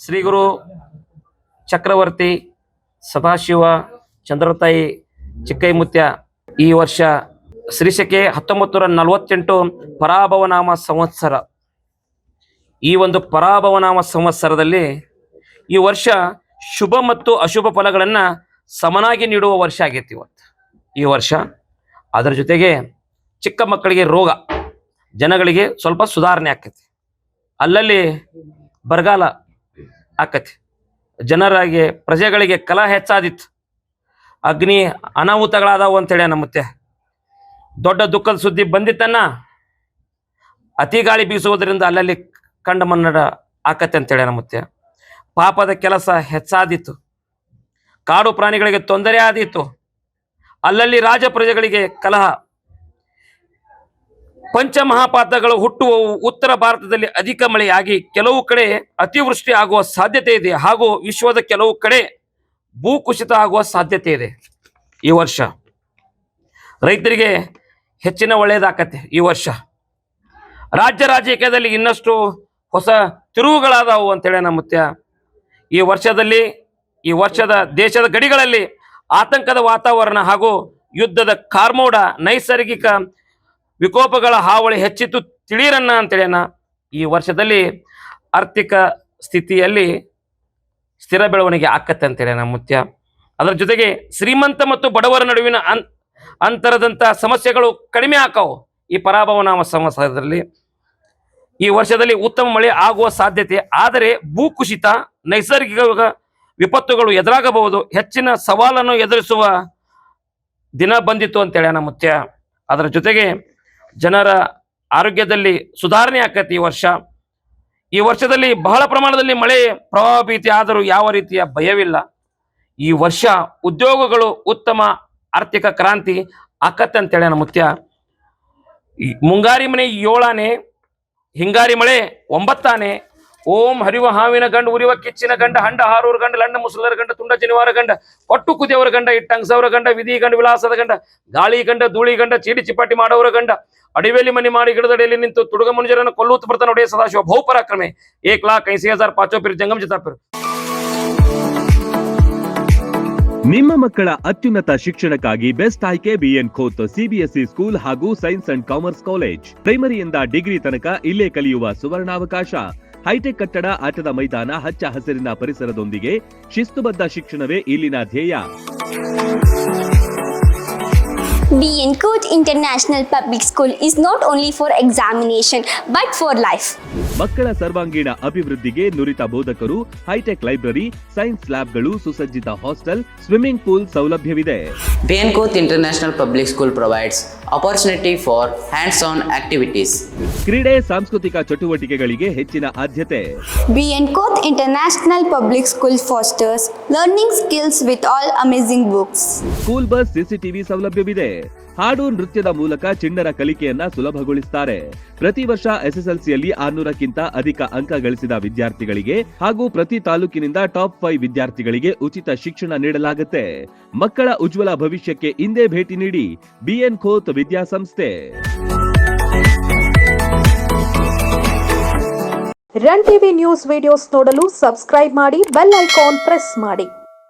ಶ್ರೀ ಗುರು ಚಕ್ರವರ್ತಿ ಸದಾಶಿವ ಚಂದ್ರತಾಯಿ ಚಿಕ್ಕೈಮುತ್ಯ ಈ ವರ್ಷ ಶ್ರೀಶಕೆ ಹತ್ತೊಂಬತ್ತು ನೂರ ನಲವತ್ತೆಂಟು ಪರಾಭವನಾಮ ಸಂವತ್ಸರ. ಈ ಒಂದು ಪರಾಭವನಾಮ ಸಂವತ್ಸರದಲ್ಲಿ ಈ ವರ್ಷ ಶುಭ ಮತ್ತು ಅಶುಭ ಫಲಗಳನ್ನು ಸಮನಾಗಿ ನೀಡುವ ವರ್ಷ ಆಗೈತಿ ಇವತ್ತು. ಈ ವರ್ಷ ಅದರ ಜೊತೆಗೆ ಚಿಕ್ಕ ಮಕ್ಕಳಿಗೆ ರೋಗ, ಜನಗಳಿಗೆ ಸ್ವಲ್ಪ ಸುಧಾರಣೆ ಆಕೈತಿ ಅಲ್ಲಲ್ಲಿ ಬರಗಾಲ ಆಕತಿ. ಜನರಾಗಿ ಪ್ರಜೆಗಳಿಗೆ ಕಲಹ ಹೆಚ್ಚಾದಿತ್ತು. ಅಗ್ನಿ ಅನಾಹುತಗಳಾದವು ಅಂತೇಳಿ ನಮ್ಮ ಮುತ್ತೆ. ದೊಡ್ಡ ದುಃಖದ ಸುದ್ದಿ ಬಂದಿತ್ತನ್ನ ಅತಿ ಗಾಳಿ ಬೀಸುವುದರಿಂದ ಅಲ್ಲಲ್ಲಿ ಕಂಡ ಮನ್ನಡ ಆಕತ್ತೆ ಅಂತೇಳಿ ನಮ್ಮ ಮುತ್ತೆ. ಪಾಪದ ಕೆಲಸ ಹೆಚ್ಚಾದಿತ್ತು. ಕಾಡು ಪ್ರಾಣಿಗಳಿಗೆ ತೊಂದರೆ ಆದಿತ್ತು. ಅಲ್ಲಲ್ಲಿ ರಾಜ ಪ್ರಜೆಗಳಿಗೆ ಕಲಹ ಪಂಚಮಹಾಪಾತಗಳು ಹುಟ್ಟುವವು ಉತ್ತರ ಭಾರತದಲ್ಲಿ ಅಧಿಕ ಮಳೆಯಾಗಿ ಕೆಲವು ಕಡೆ ಅತಿವೃಷ್ಟಿ ಆಗುವ ಸಾಧ್ಯತೆ ಇದೆ ಹಾಗೂ ವಿಶ್ವದ ಕೆಲವು ಕಡೆ ಭೂಕುಸಿತ ಆಗುವ ಸಾಧ್ಯತೆ ಇದೆ ಈ ವರ್ಷ. ರೈತರಿಗೆ ಹೆಚ್ಚಿನ ಒಳ್ಳೆಯದಾಗತ್ತೆ ಈ ವರ್ಷ. ರಾಜ್ಯ ರಾಜಕೀಯದಲ್ಲಿ ಇನ್ನಷ್ಟು ಹೊಸ ತಿರುವುಗಳಾದವು ಅಂತೇಳಿ ನಮ್ಮ ಮುತ್ಯ ಈ ವರ್ಷದಲ್ಲಿ, ಈ ವರ್ಷದ ದೇಶದ ಗಡಿಗಳಲ್ಲಿ ಆತಂಕದ ವಾತಾವರಣ ಹಾಗೂ ಯುದ್ಧದ ಕಾರ್ಮೋಡ ನೈಸರ್ಗಿಕ ವಿಕೋಪಗಳ ಹಾವಳಿ ಹೆಚ್ಚಿತ್ತು ತಿಳಿಯರನ್ನ ಅಂತೇಳಿನ? ಈ ವರ್ಷದಲ್ಲಿ ಆರ್ಥಿಕ ಸ್ಥಿತಿಯಲ್ಲಿ ಸ್ಥಿರ ಬೆಳವಣಿಗೆ ಆಕತ್ತೆ ಅಂತೇಳಿ ನಮ್ಮ ಮುತ್ಯ? ಅದರ ಜೊತೆಗೆ ಶ್ರೀಮಂತ ಮತ್ತು ಬಡವರ ನಡುವಿನ ಅನ್ ಅಂತರದಂಥ ಸಮಸ್ಯೆಗಳು ಕಡಿಮೆ ಆಕವು ಈ ಪರಾಭವನಾಮ ಸಮಸ್ಯೆದಲ್ಲಿ ಈ ವರ್ಷದಲ್ಲಿ ಉತ್ತಮ ಮಳೆ ಆಗುವ ಸಾಧ್ಯತೆ, ಆದರೆ ಭೂಕುಸಿತ, ನೈಸರ್ಗಿಕ ವಿಪತ್ತುಗಳು ಎದುರಾಗಬಹುದು. ಹೆಚ್ಚಿನ ಸವಾಲನ್ನು ಎದುರಿಸುವ ದಿನ ಬಂದಿತ್ತು ಅಂತೇಳಿ ನಮ್ಮ ಮುತ್ಯ? ಅದರ ಜೊತೆಗೆ ಜನರ ಆರೋಗ್ಯದಲ್ಲಿ ಸುಧಾರಣೆ ಆಕತಿ ಈ ವರ್ಷ. ಈ ವರ್ಷದಲ್ಲಿ ಬಹಳ ಪ್ರಮಾಣದಲ್ಲಿ ಮಳೆ ಪ್ರವಾಹ ಭೀತಿ ಆದರೂ ಯಾವ ರೀತಿಯ ಭಯವಿಲ್ಲ. ಈ ವರ್ಷ ಉದ್ಯೋಗಗಳು ಉತ್ತಮ ಆರ್ಥಿಕ ಕ್ರಾಂತಿ ಆಕತ್ತೆ ಅಂತೇಳಿ ನಮ್ಮ ಮುತ್ಯ. ಮುಂಗಾರಿ ಮನೆ ಏಳಾನೆ, ಹಿಂಗಾರಿ ಮಳೆ ಒಂಬತ್ತಾನೆ ಓಂ ಹರಿವ ಹಾವಿನ ಗಂಡ, ಉರಿವ ಕಿಚ್ಚಿನ ಗಂಡ, ಹಂಡ ಹಾರೂರ ಗಂಡ, ಲಂಡ ಮುಸಲರ ಗಂಡ, ತುಂಡ ಜನಿವಾರ ಗಂಡ, ಪಟ್ಟು ಕುದಿಯವರ ಗಂಡ, ಇಟ್ಟಂಗ್ಸವರ ಗಂಡ, ವಿಧಿ ಗಂಡ, ವಿಲಾಸದ ಗಂಡ, ಗಾಳಿ ಗಂಡ, ಧೂಳಿ ಗಂಡ, ಚೀಡಿ ಚಿಪಾಟಿ ಮಾಡೋರ ಗಂಡ, ಅಡಿವೇಲಿ ಮನಿ ಮಾಡಿ ಗಿಡದಡಿಯಲ್ಲಿ ನಿಂತು ತುಡುಗ ಮುಂಜರನ್ನು ಕೊಲ್ಲೂತ್ ಬರ್ತಾನೆ ಒಡೆಯ ಸದಾಶಿವ ಬಹುಪರಾಕ್ರಮೆ ಏಕ್ ಲಾಖ್ ಐಸಿ ಹಜಾರ್ ಪಾಚೋ ಪಿರ್ ಜಂಗಮ್ ಜಿತಾಪಿರ್. ನಿಮ್ಮ ಮಕ್ಕಳ ಅತ್ಯುನ್ನತ ಶಿಕ್ಷಣಕ್ಕಾಗಿ ಬೆಸ್ಟ್ ಆಯ್ಕೆ ಬಿಎನ್ ಖೋತ್ ಸಿಬಿಎಸ್ಇ ಸ್ಕೂಲ್ ಹಾಗೂ ಸೈನ್ಸ್ ಅಂಡ್ ಕಾಮರ್ಸ್ ಕಾಲೇಜ್. ಪ್ರೈಮರಿಯಿಂದ ಡಿಗ್ರಿ ತನಕ ಇಲ್ಲೇ ಕಲಿಯುವ ಸುವರ್ಣಾವಕಾಶ. ಹೈಟೆಕ್ ಕಟ್ಟಡ ಆಟದ ಮೈದಾನ ಹಚ್ಚ ಹಸಿರಿನ ಪರಿಸರದೊಂದಿಗೆ ಶಿಸ್ತುಬದ್ಧ ಶಿಕ್ಷಣವೇ ಇಲ್ಲಿನ ಧ್ಯೇಯ. The Encourage International Public School is not only for examination but for life. ಮಕ್ಕಳ ಸರ್ವಾಂಗೀಣ ಅಭಿವೃದ್ಧಿಗೆ ನುರಿತ ಬೋಧಕರು ಹೈಟೆಕ್ ಲೈಬ್ರರಿ ಸೈನ್ಸ್ ಲ್ಯಾಬ್ಗಳು ಸುಸಜ್ಜಿತ ಹಾಸ್ಟೆಲ್ ಸ್ವಿಮ್ಮಿಂಗ್ ಪೂಲ್ ಸೌಲಭ್ಯವಿದೆ Bienkoth International Public School provides opportunity for hands-on activities. ಕ್ರೀಡೆ ಸಾಂಸ್ಕೃತಿಕ ಚಟುವಟಿಕೆಗಳಿಗೆ ಹೆಚ್ಚಿನ ಆದ್ಯತೆ The Encourage International Public School fosters learning skills with all amazing books. School bus CCTV ಸೌಲಭ್ಯವಿದೆ ಹಾಡು ನೃತ್ಯದ ಮೂಲಕ ಚಿಣ್ಣರ ಕಲಿಕೆಯನ್ನ ಸುಲಭಗೊಳಿಸುತ್ತಾರೆ ಪ್ರತಿ ವರ್ಷ ಎಸ್ಎಸ್ಎಲ್ಸಿಯಲ್ಲಿ ಆರ್ನೂರಕ್ಕಿಂತ ಅಧಿಕ ಅಂಕ ಗಳಿಸಿದ ವಿದ್ಯಾರ್ಥಿಗಳಿಗೆ ಹಾಗೂ ಪ್ರತಿ ತಾಲೂಕಿನಿಂದ ಟಾಪ್ ಫೈವ್ ವಿದ್ಯಾರ್ಥಿಗಳಿಗೆ ಉಚಿತ ಶಿಕ್ಷಣ ನೀಡಲಾಗುತ್ತೆ. ಮಕ್ಕಳ ಉಜ್ವಲ ಭವಿಷ್ಯಕ್ಕೆ ಇಂದೇ ಭೇಟಿ ನೀಡಿ ಬಿಎನ್ ಖೋತ್ ವಿದ್ಯಾಸಂಸ್ಥೆ. ರನ್ ಟಿವಿ ನ್ಯೂಸ್ ವಿಡಿಯೋಸ್ ನೋಡಲು ಸಬ್ಸ್ಕ್ರೈಬ್ ಮಾಡಿ ಬೆಲ್ ಐಕಾನ್ ಪ್ರೆಸ್ ಮಾಡಿ.